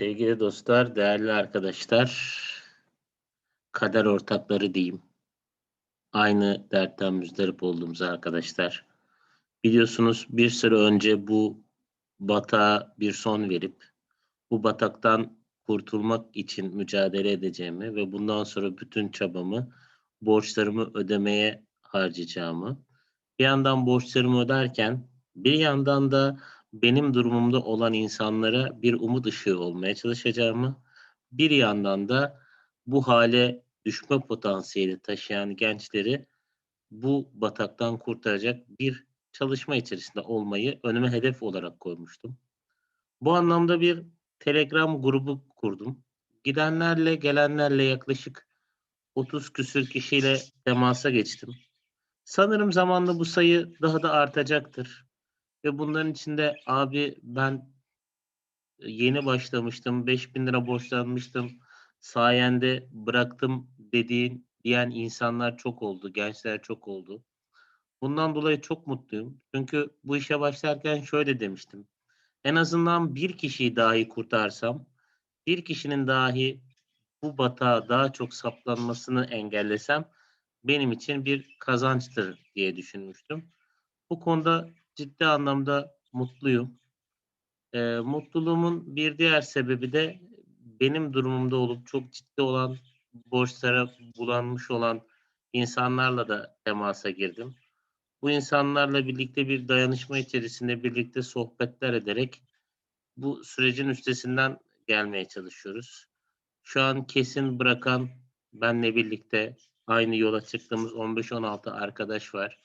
Sevgili dostlar, değerli arkadaşlar, kader ortakları diyeyim. Aynı dertten müzdarip olduğumuz arkadaşlar. Biliyorsunuz bir süre önce bu batağa bir son verip bu bataktan kurtulmak için mücadele edeceğimi ve bundan sonra bütün çabamı borçlarımı ödemeye harcayacağımı, bir yandan borçlarımı öderken bir yandan da benim durumumda olan insanlara bir umut ışığı olmaya çalışacağımı, bir yandan da bu hale düşme potansiyeli taşıyan gençleri bu bataktan kurtaracak bir çalışma içerisinde olmayı önüme hedef olarak koymuştum. Bu anlamda bir Telegram grubu kurdum. Gidenlerle gelenlerle yaklaşık 30 küsür kişiyle temasa geçtim. Sanırım zamanla bu sayı daha da artacaktır. Ve bunların içinde abi ben yeni başlamıştım, 5000 lira borçlanmıştım, sayende bıraktım dediğin diyen insanlar çok oldu, gençler çok oldu. Bundan dolayı çok mutluyum. Çünkü bu işe başlarken şöyle demiştim. En azından bir kişiyi dahi kurtarsam, bir kişinin dahi bu batağa daha çok saplanmasını engellesem benim için bir kazançtır diye düşünmüştüm. Bu konuda ciddi anlamda mutluyum. E, mutluluğumun bir diğer sebebi de benim durumumda olup çok ciddi olan borçlara bulanmış olan insanlarla da temasa girdim. Bu insanlarla birlikte bir dayanışma içerisinde birlikte sohbetler ederek bu sürecin üstesinden gelmeye çalışıyoruz. Şu an kesin bırakan benle birlikte aynı yola çıktığımız 15-16 arkadaş var.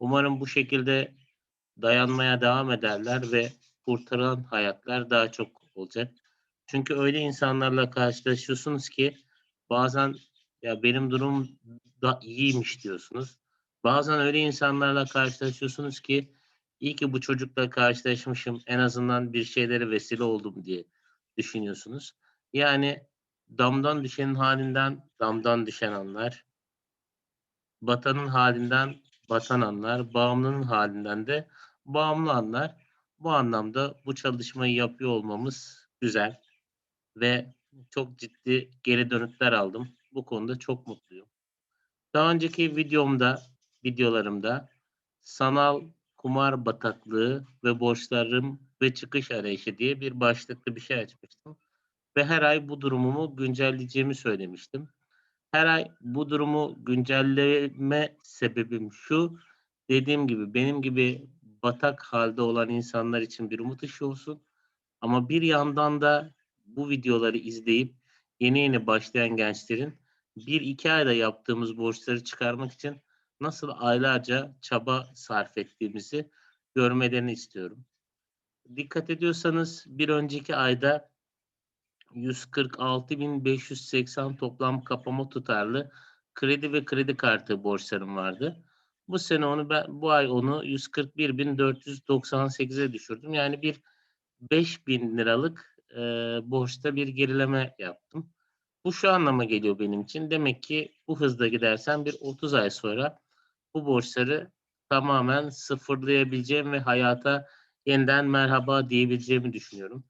Umarım bu şekilde dayanmaya devam ederler ve kurtaran hayatlar daha çok olacak. Çünkü öyle insanlarla karşılaşıyorsunuz ki bazen ya benim durum da iyiymiş diyorsunuz. Bazen öyle insanlarla karşılaşıyorsunuz ki iyi ki bu çocukla karşılaşmışım en azından bir şeylere vesile oldum diye düşünüyorsunuz. Yani damdan düşenin halinden damdan düşen anlar, batanın halinden batan anlar, bağımlının halinden de bağımlı anlar. Bu anlamda bu çalışmayı yapıyor olmamız güzel ve çok ciddi geri dönütler aldım. Bu konuda çok mutluyum. Daha önceki videomda, videolarımda sanal kumar bataklığı ve borçlarım ve çıkış arayışı diye bir başlıklı bir şey açmıştım. Ve her ay bu durumumu güncelleyeceğimi söylemiştim. Her ay bu durumu güncelleme sebebim şu. Dediğim gibi benim gibi batak halde olan insanlar için bir umut ışığı olsun. Ama bir yandan da bu videoları izleyip yeni yeni başlayan gençlerin bir iki ayda yaptığımız borçları çıkarmak için nasıl aylarca çaba sarf ettiğimizi görmelerini istiyorum. Dikkat ediyorsanız bir önceki ayda 146.580 toplam kapama tutarlı kredi ve kredi kartı borçlarım vardı. Bu sene onu ben bu ay onu 141.498'e düşürdüm. Yani bir 5000 liralık e, borçta bir gerileme yaptım. Bu şu anlama geliyor benim için. Demek ki bu hızda gidersen bir 30 ay sonra bu borçları tamamen sıfırlayabileceğim ve hayata yeniden merhaba diyebileceğimi düşünüyorum.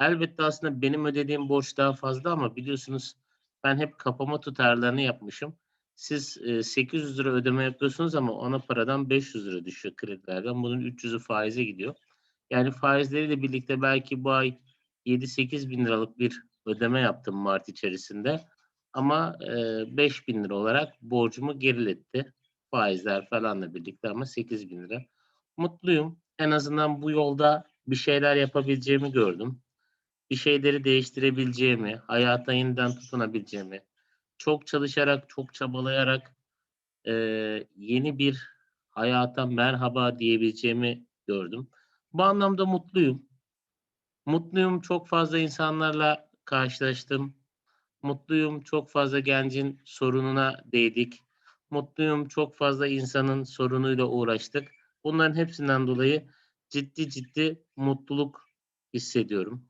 Elbette aslında benim ödediğim borç daha fazla ama biliyorsunuz ben hep kapama tutarlarını yapmışım. Siz e, 800 lira ödeme yapıyorsunuz ama ona paradan 500 lira düşüyor kredilerden. Bunun 300'ü faize gidiyor. Yani faizleriyle birlikte belki bu ay 7-8 bin liralık bir ödeme yaptım Mart içerisinde. Ama e, 5 bin lira olarak borcumu geriletti. Faizler falanla birlikte ama 8 bin lira. Mutluyum. En azından bu yolda bir şeyler yapabileceğimi gördüm. Bir şeyleri değiştirebileceğimi, hayata yeniden tutunabileceğimi, çok çalışarak, çok çabalayarak e, yeni bir hayata merhaba diyebileceğimi gördüm. Bu anlamda mutluyum. Mutluyum çok fazla insanlarla karşılaştım. Mutluyum çok fazla gencin sorununa değdik. Mutluyum çok fazla insanın sorunuyla uğraştık. Bunların hepsinden dolayı ciddi ciddi mutluluk hissediyorum.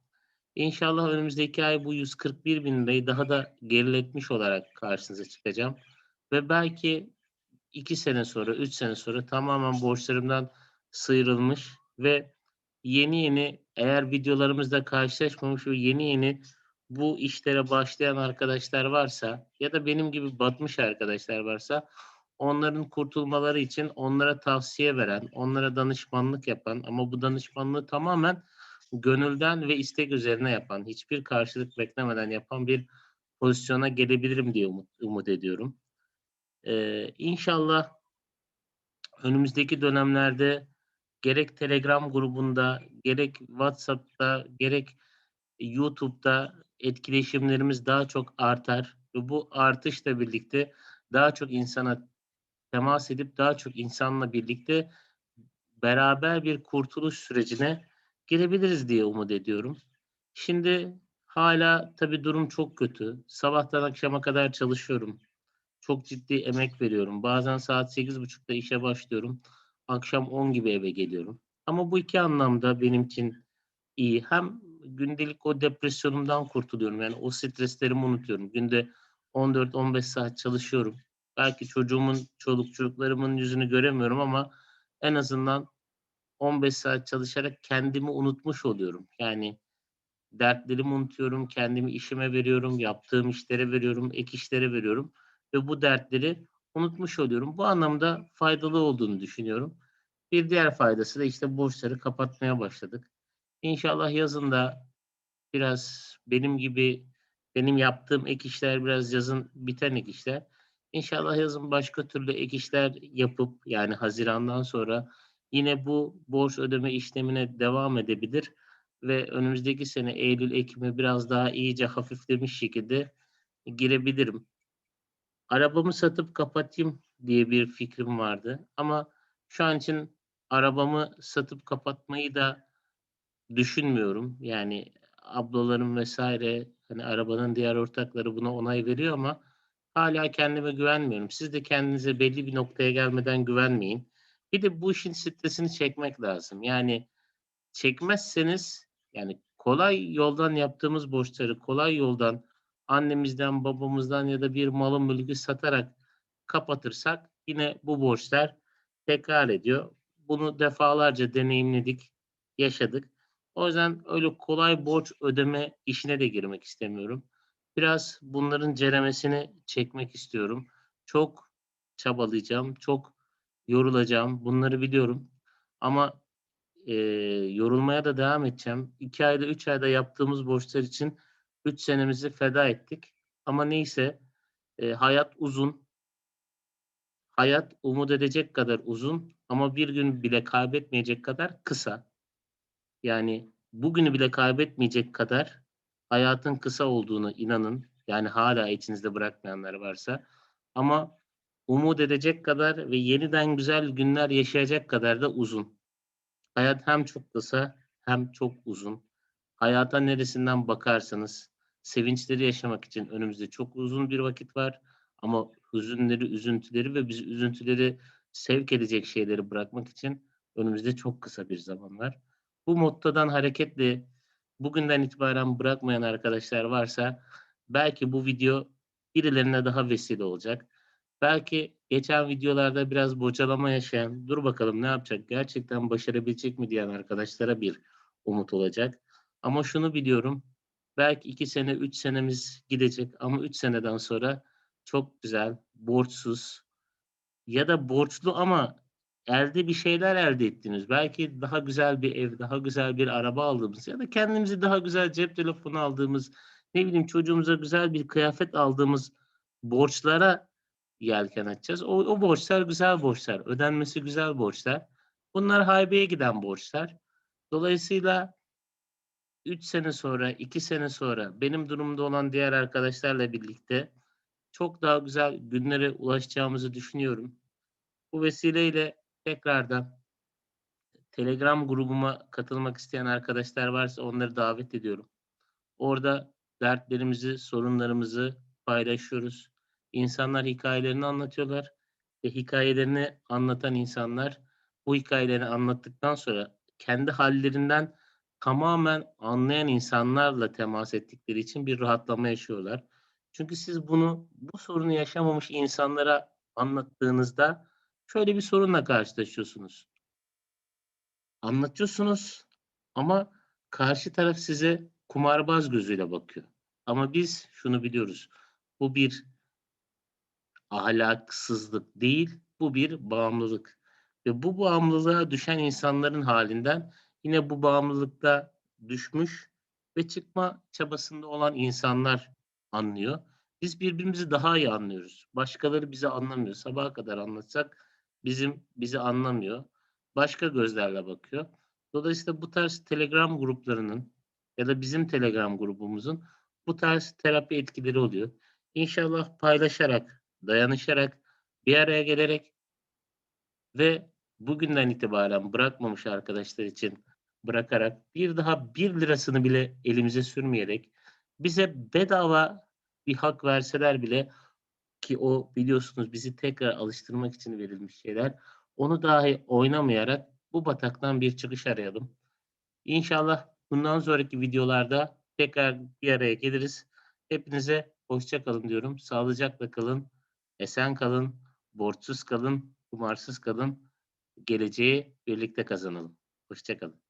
İnşallah önümüzdeki ay bu 141 bin lirayı daha da geriletmiş olarak karşınıza çıkacağım. Ve belki iki sene sonra, üç sene sonra tamamen borçlarımdan sıyrılmış ve yeni yeni eğer videolarımızda karşılaşmamış ve yeni yeni bu işlere başlayan arkadaşlar varsa ya da benim gibi batmış arkadaşlar varsa onların kurtulmaları için onlara tavsiye veren, onlara danışmanlık yapan ama bu danışmanlığı tamamen gönülden ve istek üzerine yapan, hiçbir karşılık beklemeden yapan bir pozisyona gelebilirim diye umut, umut ediyorum. Ee, inşallah önümüzdeki dönemlerde gerek Telegram grubunda, gerek WhatsApp'ta, gerek YouTube'da etkileşimlerimiz daha çok artar ve bu artışla birlikte daha çok insana temas edip daha çok insanla birlikte beraber bir kurtuluş sürecine girebiliriz diye umut ediyorum. Şimdi hala tabii durum çok kötü. Sabahtan akşama kadar çalışıyorum. Çok ciddi emek veriyorum. Bazen saat 8.30'da işe başlıyorum. Akşam 10 gibi eve geliyorum. Ama bu iki anlamda benim için iyi. Hem gündelik o depresyonumdan kurtuluyorum. Yani o streslerimi unutuyorum. Günde 14-15 saat çalışıyorum. Belki çocuğumun, çoluk çocuklarımın yüzünü göremiyorum ama en azından 15 saat çalışarak kendimi unutmuş oluyorum. Yani dertlerimi unutuyorum, kendimi işime veriyorum, yaptığım işlere veriyorum, ek işlere veriyorum ve bu dertleri unutmuş oluyorum. Bu anlamda faydalı olduğunu düşünüyorum. Bir diğer faydası da işte borçları kapatmaya başladık. İnşallah yazın da biraz benim gibi benim yaptığım ek işler biraz yazın biten ek işler. İnşallah yazın başka türlü ek işler yapıp yani Haziran'dan sonra yine bu borç ödeme işlemine devam edebilir ve önümüzdeki sene Eylül Ekim'e biraz daha iyice hafiflemiş şekilde girebilirim. Arabamı satıp kapatayım diye bir fikrim vardı ama şu an için arabamı satıp kapatmayı da düşünmüyorum. Yani ablalarım vesaire hani arabanın diğer ortakları buna onay veriyor ama hala kendime güvenmiyorum. Siz de kendinize belli bir noktaya gelmeden güvenmeyin. Bir de bu işin stresini çekmek lazım. Yani çekmezseniz yani kolay yoldan yaptığımız borçları kolay yoldan annemizden, babamızdan ya da bir malın mülkü satarak kapatırsak yine bu borçlar tekrar ediyor. Bunu defalarca deneyimledik, yaşadık. O yüzden öyle kolay borç ödeme işine de girmek istemiyorum. Biraz bunların ceremesini çekmek istiyorum. Çok çabalayacağım, çok yorulacağım. Bunları biliyorum. Ama e, yorulmaya da devam edeceğim. İki ayda, üç ayda yaptığımız borçlar için üç senemizi feda ettik. Ama neyse e, hayat uzun. Hayat umut edecek kadar uzun ama bir gün bile kaybetmeyecek kadar kısa. Yani bugünü bile kaybetmeyecek kadar hayatın kısa olduğunu inanın. Yani hala içinizde bırakmayanlar varsa. Ama umut edecek kadar ve yeniden güzel günler yaşayacak kadar da uzun. Hayat hem çok kısa hem çok uzun. Hayata neresinden bakarsanız sevinçleri yaşamak için önümüzde çok uzun bir vakit var. Ama hüzünleri, üzüntüleri ve biz üzüntüleri sevk edecek şeyleri bırakmak için önümüzde çok kısa bir zaman var. Bu mottodan hareketle bugünden itibaren bırakmayan arkadaşlar varsa belki bu video birilerine daha vesile olacak. Belki geçen videolarda biraz bocalama yaşayan, dur bakalım ne yapacak, gerçekten başarabilecek mi diyen arkadaşlara bir umut olacak. Ama şunu biliyorum, belki iki sene, üç senemiz gidecek ama üç seneden sonra çok güzel, borçsuz ya da borçlu ama elde bir şeyler elde ettiniz. Belki daha güzel bir ev, daha güzel bir araba aldığımız ya da kendimizi daha güzel cep telefonu aldığımız, ne bileyim çocuğumuza güzel bir kıyafet aldığımız borçlara yelken açacağız. O, o borçlar güzel borçlar. Ödenmesi güzel borçlar. Bunlar haybeye giden borçlar. Dolayısıyla 3 sene sonra, 2 sene sonra benim durumda olan diğer arkadaşlarla birlikte çok daha güzel günlere ulaşacağımızı düşünüyorum. Bu vesileyle tekrardan Telegram grubuma katılmak isteyen arkadaşlar varsa onları davet ediyorum. Orada dertlerimizi, sorunlarımızı paylaşıyoruz. İnsanlar hikayelerini anlatıyorlar ve hikayelerini anlatan insanlar bu hikayeleri anlattıktan sonra kendi hallerinden tamamen anlayan insanlarla temas ettikleri için bir rahatlama yaşıyorlar. Çünkü siz bunu bu sorunu yaşamamış insanlara anlattığınızda şöyle bir sorunla karşılaşıyorsunuz. Anlatıyorsunuz Ama karşı taraf size kumarbaz gözüyle bakıyor. Ama biz şunu biliyoruz. Bu bir ahlaksızlık değil, bu bir bağımlılık. Ve bu bağımlılığa düşen insanların halinden yine bu bağımlılıkta düşmüş ve çıkma çabasında olan insanlar anlıyor. Biz birbirimizi daha iyi anlıyoruz. Başkaları bizi anlamıyor. Sabaha kadar anlatsak bizim bizi anlamıyor. Başka gözlerle bakıyor. Dolayısıyla bu tarz Telegram gruplarının ya da bizim Telegram grubumuzun bu tarz terapi etkileri oluyor. İnşallah paylaşarak, dayanışarak, bir araya gelerek ve bugünden itibaren bırakmamış arkadaşlar için bırakarak bir daha bir lirasını bile elimize sürmeyerek bize bedava bir hak verseler bile ki o biliyorsunuz bizi tekrar alıştırmak için verilmiş şeyler onu dahi oynamayarak bu bataktan bir çıkış arayalım. İnşallah bundan sonraki videolarda tekrar bir araya geliriz. Hepinize hoşça kalın diyorum. Sağlıcakla kalın, esen kalın, borçsuz kalın, kumarsız kalın. Geleceği birlikte kazanalım. Hoşça kalın.